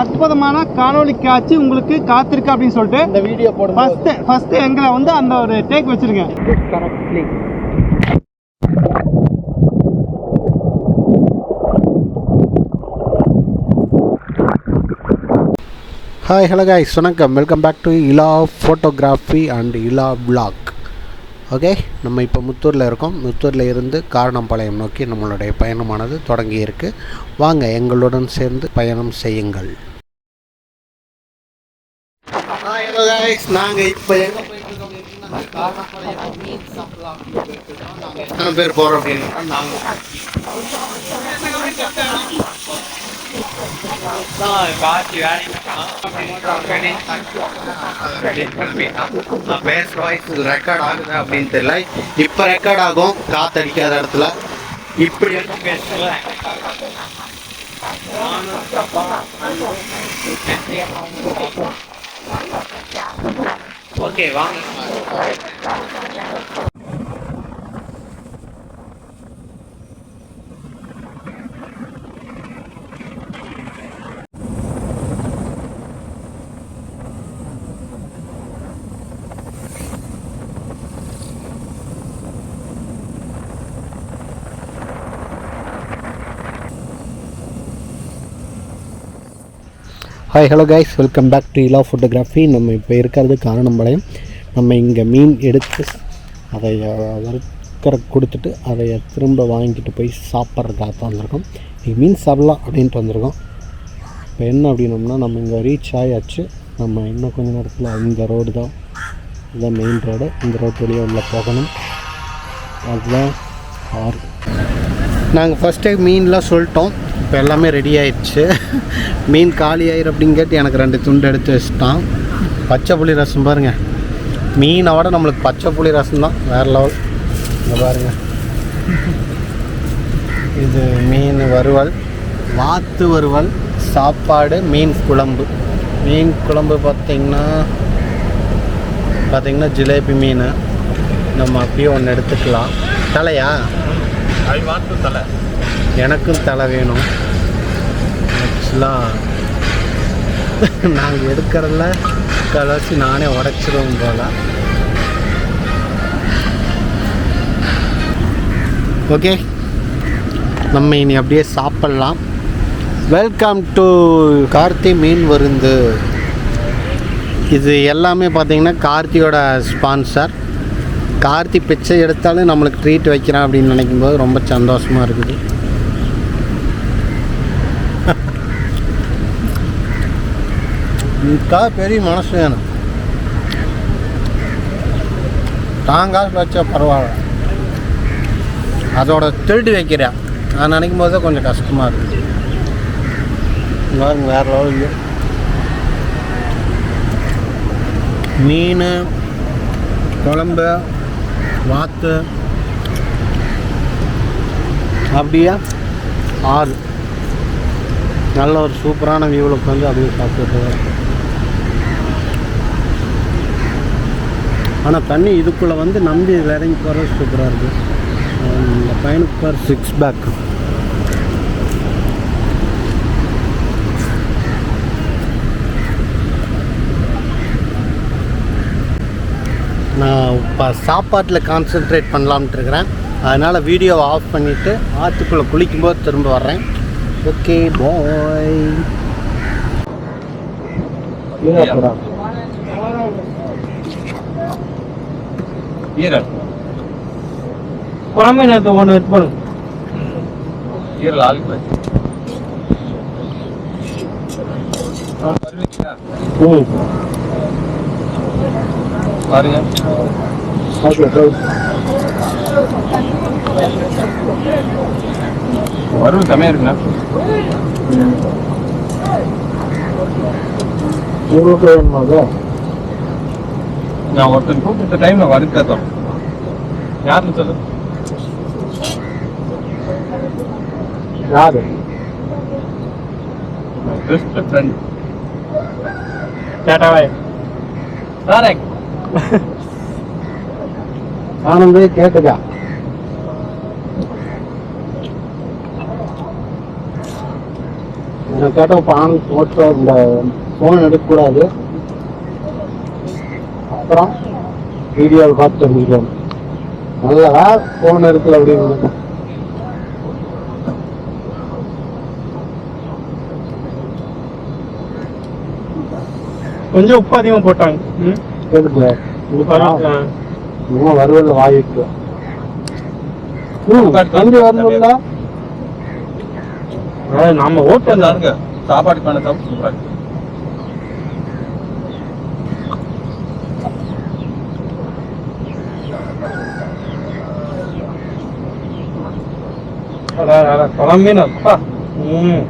அற்புதமான காணொளி காட்சி உங்களுக்கு காத்திருக்கு அப்படின்னு சொல்லிட்டு இந்த வீடியோ போடும் ஃபர்ஸ்ட் ஃபர்ஸ்ட் எங்களை வந்து அந்த ஒரு டேக் வச்சிருங்க. Correctly hi hello guys. வணக்கம். Welcome back to Ila photography and Ila blog okay நம்ம இப்போ முத்தூரில் இருக்கோம். முத்தூரில் இருந்து காரணம்பாளையம் நோக்கி நம்மளுடைய பயணமானது தொடங்கி இருக்கு வாங்க எங்களுடன் சேர்ந்து பயணம் செய்யுங்கள். நாங்கள் இப்போ எங்கே எத்தனை பேர் போகிறோம் அப்படின்னா நாங்கள் பேஸ் வாய்ஸ் ரெக்கார்ட் ஆகுது அப்படின்னு தெரியல இப்போ ரெக்கார்ட் ஆகும். காத்தடிக்காத இடத்துல இப்படி ஓகே வாங்க. Hi hello guys welcome back to Ila photography நம்ம இப்போ இருக்கிறது காரணம்பாளையம். நம்ம இங்கே மீன் எடுத்து அதை வறுக்கிற கொடுத்துட்டு அதை திரும்ப வாங்கிட்டு போய் சாப்பிட்றதுக்காக தான் வந்திருக்கோம். இங்கே மீன் சாப்பிட்லாம் அப்படின்ட்டு வந்திருக்கோம். இப்போ என்ன அப்படின்னோம்னா நம்ம இங்கே ரீச் ஆயாச்சு. நம்ம இன்னும் கொஞ்ச நேரத்தில் இந்த ரோடு தான் இதுதான் மெயின் ரோடு இந்த ரோடு வழியாக உள்ள போகணும். அதுதான் ஆறு. நாங்கள் ஃபஸ்ட் மீன்லாம் சொல்லிட்டோம். இப்போ எல்லாமே ரெடி ஆயிடுச்சு. மீன் காலி ஆயிரும் அப்படின்னு கேட்டு எனக்கு ரெண்டு துண்டு எடுத்து வச்சுட்டான். பச்சை புளி ரசம் பாருங்கள் மீனை விட நம்மளுக்கு பச்சை புளி ரசம் தான் வேறு லெவல். இங்கே பாருங்கள் இது மீன் வறுவல் வாத்து வறுவல் சாப்பாடு மீன் குழம்பு. மீன் குழம்பு பார்த்திங்கன்னா பார்த்திங்கன்னா ஜிலேபி மீன். நம்ம அப்படியே ஒன்று எடுத்துக்கலாம். தலையா? எனக்கும் தலை வேணும். கலர்ஸ்லாம் நாங்கள் எடுக்கிறதுல கலர்ஸ் நானே உடச்சிடுவோம் போல். ஓகே நம்ம இனி அப்படியே சாப்பிட்லாம். வெல்கம் டு கார்த்தி மீன் வருந்து. இது எல்லாமே பார்த்தீங்கன்னா கார்த்தியோட ஸ்பான்சர் கார்த்தி பிச்சை எடுத்தாலும் நம்மளுக்கு ட்ரீட் வைக்கிறான் அப்படின்னு நினைக்கும்போது ரொம்ப சந்தோஷமாக இருக்குது. இதுக்காக பெரிய மனசு வேணும். தான் காசு வச்சா பரவாயில்ல. அதோட திருட்டு வைக்கிறேன். நான் நினைக்கும் போது கொஞ்சம் கஷ்டமாக இருக்குது பாருங்க வேறு இல்லை மீன் குழம்பு வாத்து அப்படியே ஆறு. நல்ல ஒரு சூப்பரான வியூவில் உட்காந்து அப்படியே சாப்பிட்டுட்டு ஆனால் தண்ணி இதுக்குள்ளே வந்து நம்பி இதில் இறங்கி போகிறது சூப்பராக இருக்குது இந்த பையனுக்கு பார் சிக்ஸ் பேக் நான் இப்போ சாப்பாட்டில் கான்சென்ட்ரேட் பண்ணலாம்ட்டு இருக்கிறேன். அதனால் வீடியோவை ஆஃப் பண்ணிவிட்டு ஆற்றுக்குள்ளே குளிக்கும்போது திரும்ப வர்றேன். ஓகே பாய் ஈரல் குழம்பு நேரத்தை ஒன்று வெட் பண்ணு ஈரல் ஆளுக்கு? பாருங்க வரும் செமையா இருக்குண்ணா வேணுமா நான் ஒருத்தன் கூப்பிட்ட டைம்ல வறுக்கத்தோம் யாருன்னு சொல்லு. யாரு? பெஸ்ட் ஃப்ரெண்ட் சேட்டாவே கரெக்ட் ஆனந்தே கேட்டுக்கா. நான் கேட்ட பான் ஃபோட்டோ இந்த ஃபோன் எடுக்கக்கூடாது. அப்புறம் வீடியோவில் பார்த்து தெரிஞ்சுக்கணும் நல்லதா? ஃபோன் எடுக்கல அப்படின்னு கொஞ்சம் உப்பு அதிகமாக போட்டாங்க. இன்னும் வருவல்ல வாய்க்கு தம்பி வரணும்ல? நம்ம ஓட்டு. சாப்பாடு பண்ண சாப்பிட்டு சூப்பரா இருக்கு. குழம்பே அப்பா ம்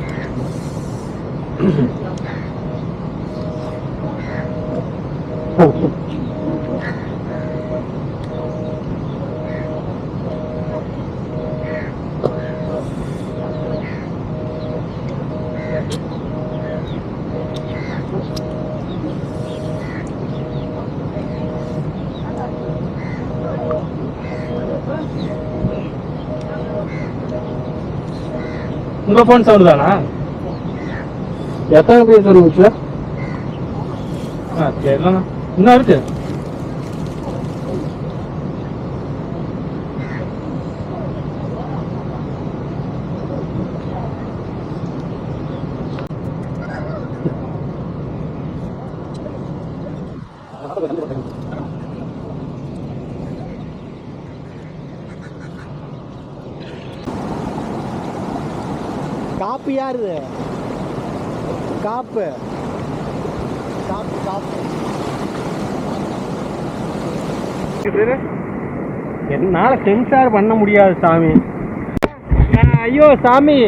உங்க போன் சவுண்ட் தானா? எத்தனை பேர் இருந்துச்சு ஆ தெரியலண்ணா இன்னும் இருக்கு என்னால சென்சார் பண்ண முடியாது சாமி. ஐயோ சாமி.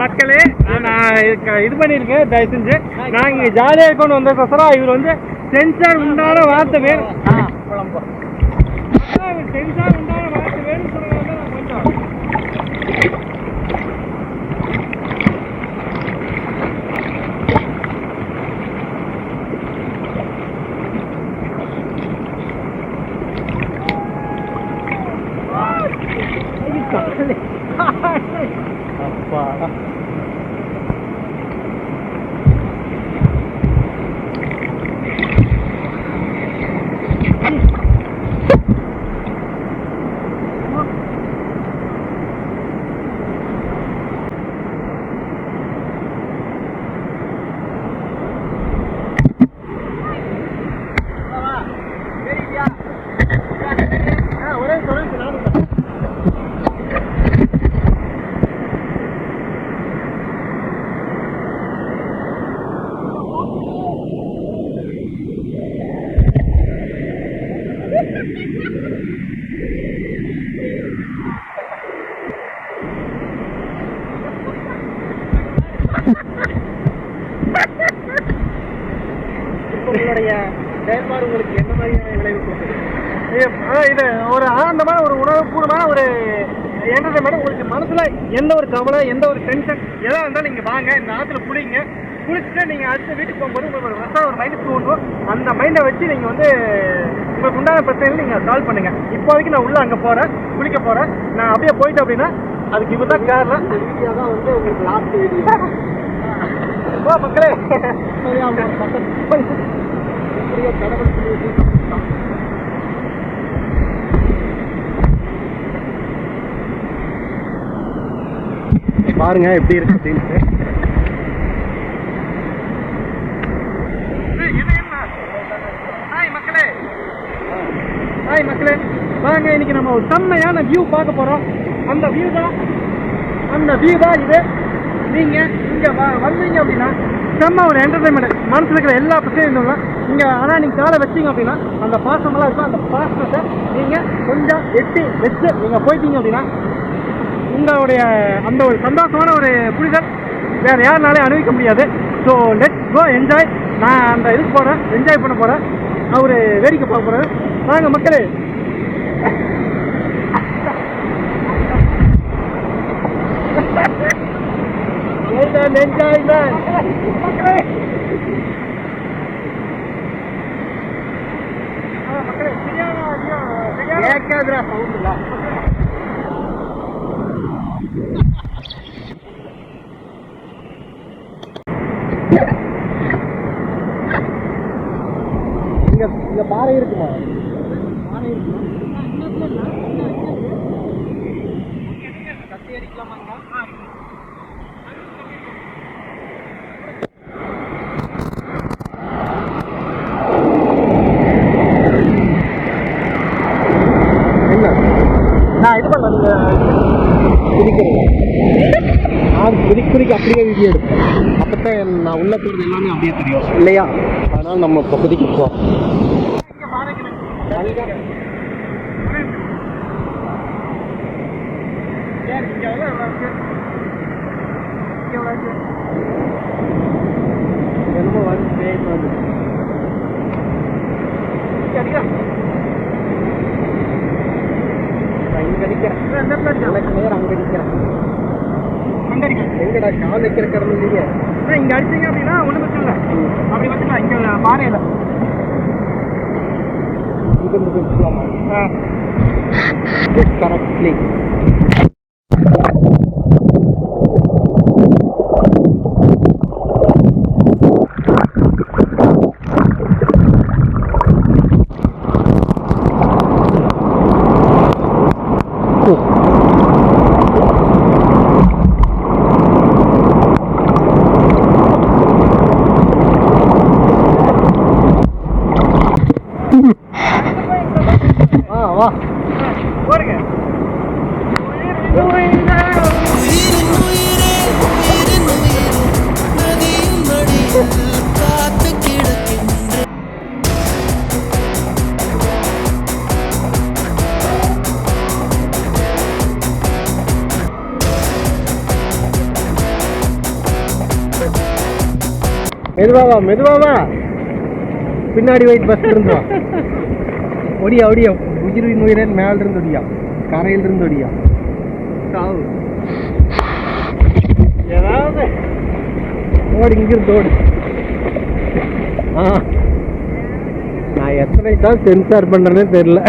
மக்களே நான் இது பண்ணியிருக்கேன் தயவு செஞ்சு நான் இங்கே ஜாலியாக இருக்கணும்னு வந்ததுக்கோசரம் இவர் வந்து சென்சார் உண்டான வார்த்தை வேணும் சென்சார் உண்டான வார்த்தை வேணும்னு சொன்னதால நான் கொஞ்சம் அப்பா ஒரே சொல்லுங்க நானும் உங்களுடைய செயல்பாடு உங்களுக்கு எந்த மாதிரியான விளைவு கொடுக்குது இது ஒரு ஆனந்தமான ஒரு உணவுபூர்வமான ஒரு என்டர்டைன்மெண்ட் உங்களுக்கு மனசுல எந்த ஒரு கவலை எந்த ஒரு டென்ஷன் எதா இருந்தாலும் நீங்க வாங்க இந்த ஆத்துல குளிங்க. குளிச்சுட்டு நீங்க அடுத்த வீட்டுக்கு போகும்போது உங்களுக்கு ஒரு ரசம் ஒரு மைண்ட் தோணும் அந்த மைண்டை வச்சு நீங்க வந்து உங்களுக்கு உண்டான பிரச்சனைகள் நீங்க சால்வ் பண்ணுங்க. இப்போதைக்கு நான் உள்ள அங்க போறேன் குளிக்க போறேன். நான் அப்படியே போயிட்டேன் அப்படின்னா அதுக்கு இவர் தான் காரணம் வீடியோ தான் வந்து உங்களுக்கு லாஸ்ட் வீடியோ ஓ மக்களே. கடவுள் பாருங்க எப்படி இருக்கு அப்படின்ட்டு ஹாய் மக்களே. ஹாய் மக்களே. வாங்க இன்னைக்கு நம்ம ஒரு செம்மையான வியூ பார்க்க போறோம். அந்த வியூ தான் அந்த வியூ தான் இது. நீங்க இங்க வந்தீங்க அப்படின்னா செம்ம ஒரு என்டர்டைன்மெண்ட் மனசுல இருக்கிற எல்லா பிரச்சனையும் இல்லை இங்க ஆனா நீங்க காலை வச்சீங்க அப்படின்னா அந்த பாசமெல்லாம் இருக்கும். அந்த பாசத்தை நீங்க கொஞ்சம் எட்டி வச்சு நீங்க போயிட்டீங்க அப்படின்னா உங்களுடைய அந்த ஒரு சந்தோஷமான ஒரு புரிதல். வேற யாருனாலே அனுபவிக்க முடியாது. ஸோ லெட் கோ என்ஜாய் நான் அந்த இதுக்கு போகிறேன் என்ஜாய் பண்ண போகிறேன் அவரு வேடிக்கை பார்க்க போகிறேன் வாங்க மக்களே. என்ஜாய்மெண்ட் மக்களே. ஆ, மக்களே சரியான சரியான கேட்காதுடா சவுண்ட் இல்லை. இங்க பாறை இருக்குமா? பாறை இருக்குமா? குதிக்க அப்படியே வீடியோ எடுப்பேன் அப்பதான் நான் உள்ள போகிறது எல்லாமே அப்படியே தெரியும். இல்லையா? அதனால நம்ம இப்போ குதிக்க போகிறோம் இங்க பாருங்க சரி இங்க எவ்வளோ எவ்வளோ இருக்கு இங்க எவ்வளோ இருக்கு என்னமோ வந்து பேய் வந்து இங்க அடிக்கலாம் எனக்கு நேரம் அங்கே அடிக்கலாம் எங்கடா கால் வைக்கிற கிடந்து இல்லையே ஆ, இங்க அடிச்சீங்க அப்படின்னா ஒண்ணும் பிரச்சனை இல்லை. அப்படி வச்சுக்கலாம் இங்க பாறையில போயிடலாமா ஆ. கரெக்ட்லி மெதுவாவா மெதுவாவா? பின்னாடி வெயிட் பஸ் இருந்தோம் ஒடியா ஒடியா. உயிர் உயிரன் மேல இருந்து ஒடியா. கரையில இருந்து ஒடியா. சாவு. ஏதாவது. ஓடு இங்கிருந்து ஓடு. நான் எத்தனை தான் சென்சார் பண்ணுறேன்னு தெரியல.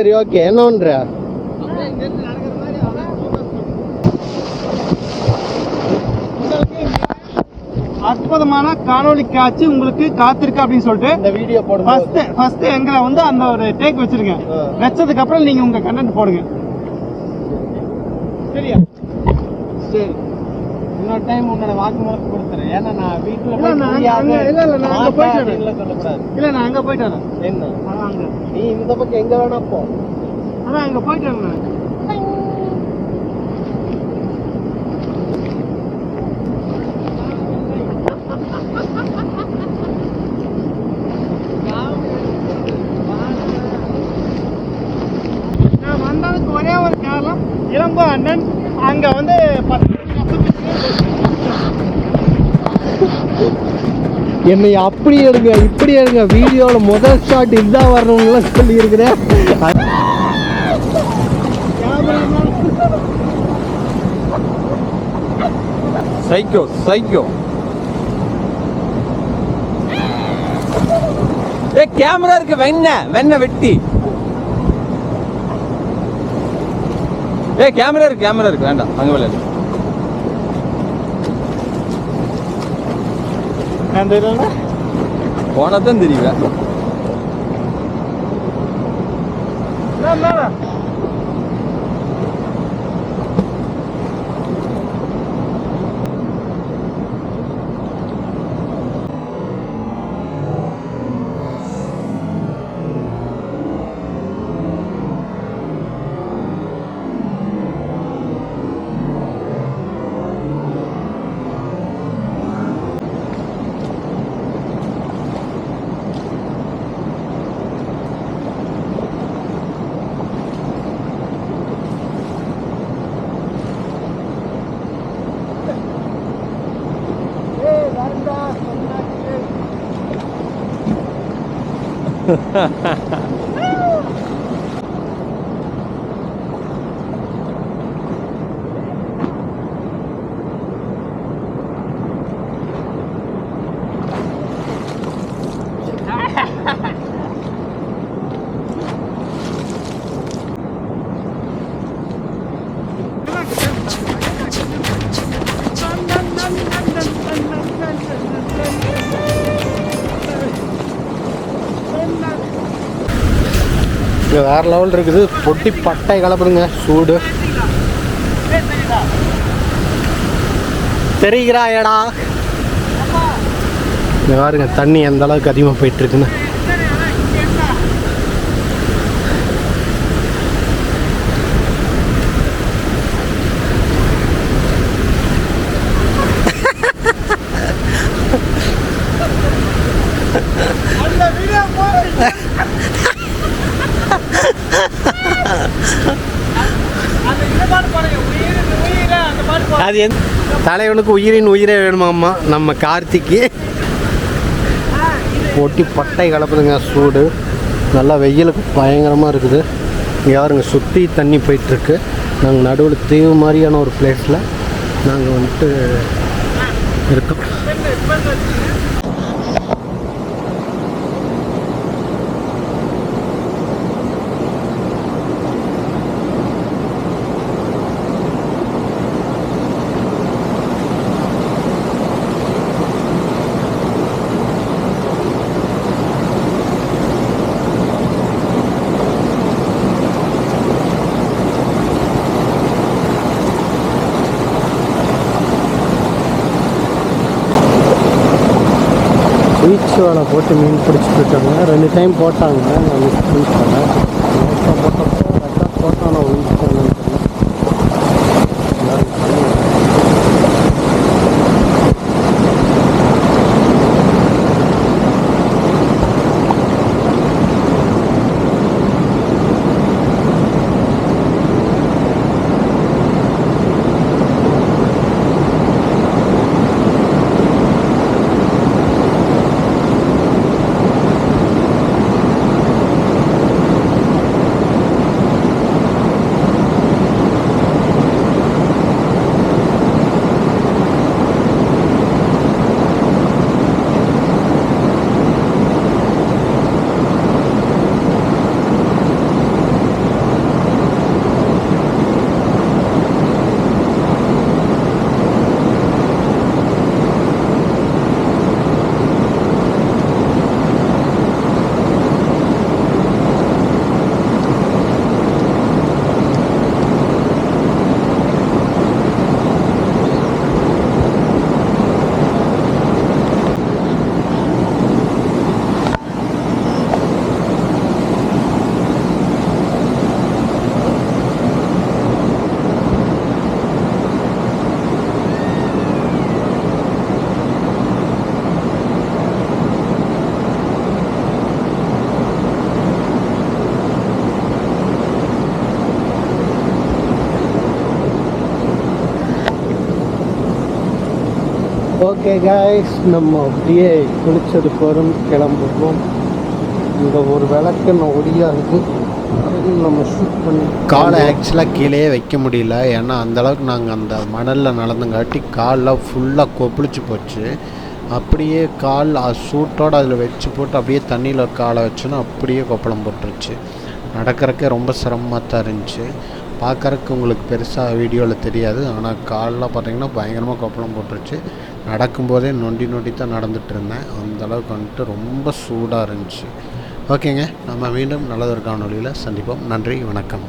சரி ஓகே என்ன பண்ற? அற்புதமான காணொளி காட்சி உங்களுக்கு காத்திருக்கு அப்படின்னு சொல்லிட்டு இந்த வீடியோ போடும்போது. ஃபர்ஸ்ட் ஃபர்ஸ்ட் எங்களை வந்து அந்த ஒரு டேக் வச்சிருங்க. ஆ. வச்சதுக்கு அப்புறம் நீங்க உங்க கண்டென்ட் போடுங்க சரியா சரி இன்னொரு டைம் உன்னோட வாக்குமூலம் கொடுத்துறேன் ஏன்னா நான் வீட்டுல இல்ல, நான் இல்ல, இல்ல, நான் அங்க போயிட்டு வரேன். இல்ல சொல்லக்கூடாது. இல்ல நான் அங்க போயிட்டு வரேன். என்ன? அங்க. நீ இந்த பக்கம் எங்க வேணா போ. அதான் அங்க போயிட்டு வரேன் நான். நான் வந்ததுக்கு ஒரே ஒரு காரணம் இளங்கோ அண்ணன் அங்க வந்து பத்து என்னை அப்படி எடுங்க இப்படி எடுங்க. வீடியோவில் முதல் ஷாட் இதுதான் வரணுங்களாம் சொல்லியிருக்கிறேன். சைக்கோ சைக்கோ ஏ கேமரா இருக்கு வெண்ண வெண்ண வெட்டி. ஏ கேமரா இருக்கு கேமரா இருக்கு வேண்டாம் அங்கே விளையாடு அந்த இதுல போனா ハハハハ! வேறு லெவல் இருக்குது. பொட்டி பட்டை கலப்புதுங்க சூடு. தெரிகிறாயடா. இங்க பாருங்க தண்ணி எந்த அளவுக்கு அதிகமாக போயிட்டு இருக்குன்னு தலைவனுக்கு உயிரின் உயிரே வேணுமாம்மா நம்ம கார்த்திக்கு. ஒட்டி பட்டை கலப்புதுங்க சூடு. நல்லா வெயிலுக்கு பயங்கரமாக இருக்குது. இங்கே யாருங்க சுற்றி தண்ணி போயிட்டுருக்கு. நாங்கள் நடுவில் தீவு மாதிரியான ஒரு பிளேஸில் நாங்கள் வந்துட்டு இருக்கோம். பீச் வலை போட்டு மீன் பிடிச்சிட்டு இருக்காங்க. ரெண்டு டைம் போட்டாங்க. நான் மிஸ் பண்ணிட்டேன். போட்டப்போ ரெக்கார்ட் போட்டான் நான் ஒழிச்சிட்டேன்னு ஓகே காய்ஸ் நம்ம அப்படியே குளிச்சது போகிறோம் கிளம்புவோம். இந்த ஒரு விளக்கு நான் ஒடியாது. நம்ம ஷூட் பண்ணி காலை ஆக்சுவலாக கீழே வைக்க முடியல. ஏன்னா அந்தளவுக்கு நாங்கள் அந்த மணலில் நடந்துங்காட்டி காலில் ஃபுல்லாக கொப்பளிச்சு போச்சு. அப்படியே கால் சூட்டோடு அதில் வச்சு போட்டு அப்படியே தண்ணியில் காலை வச்சோன்னா அப்படியே கொப்பளம் போட்டுருச்சு. நடக்கிறக்கே ரொம்ப சிரமமாக தான் இருந்துச்சு. பார்க்குறக்கு உங்களுக்கு பெருசாக வீடியோவில் தெரியாது. ஆனால் காலில் பார்த்தீங்கன்னா பயங்கரமாக கொப்பளம் போட்டுருச்சு. நடக்கும்போதே நொண்டி நொண்டி தான் நடந்துகிட்டு இருந்தேன் அந்தளவுக்கு வந்துட்டு ரொம்ப சூடாக இருந்துச்சு. ஓகேங்க நம்ம மீண்டும் நல்லதொரு காணொலியில் சந்திப்போம். நன்றி வணக்கம்.